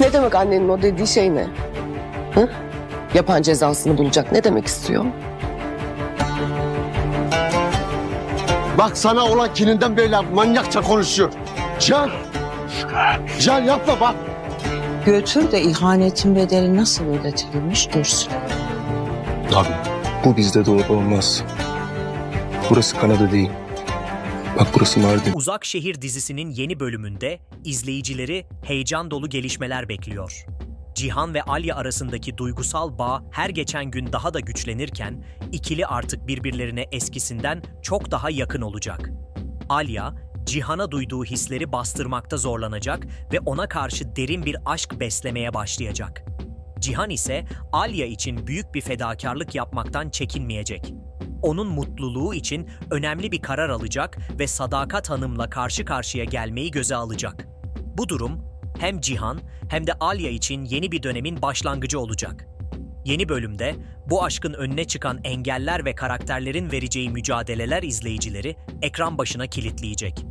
Ne demek annenin o dediği şey ne? Hı? Yapan cezasını bulacak ne demek istiyor? Bak sana olan kininden böyle manyakça konuşuyor. Can. Can yapma bak. Götür de ihanetin bedeli nasıl ödetilmiş görsün. Abi bu bizde doğru olmaz. Burası Kanada değil. Bak burası Mardin. Uzak Şehir dizisinin yeni bölümünde izleyicileri heyecan dolu gelişmeler bekliyor. Cihan ve Alya arasındaki duygusal bağ her geçen gün daha da güçlenirken ikili artık birbirlerine eskisinden çok daha yakın olacak. Alya, Cihan'a duyduğu hisleri bastırmakta zorlanacak ve ona karşı derin bir aşk beslemeye başlayacak. Cihan ise Alya için büyük bir fedakarlık yapmaktan çekinmeyecek. Onun mutluluğu için önemli bir karar alacak ve Sadakat Hanım'la karşı karşıya gelmeyi göze alacak. Bu durum hem Cihan hem de Alya için yeni bir dönemin başlangıcı olacak. Yeni bölümde bu aşkın önüne çıkan engeller ve karakterlerin vereceği mücadeleler izleyicileri ekran başına kilitleyecek.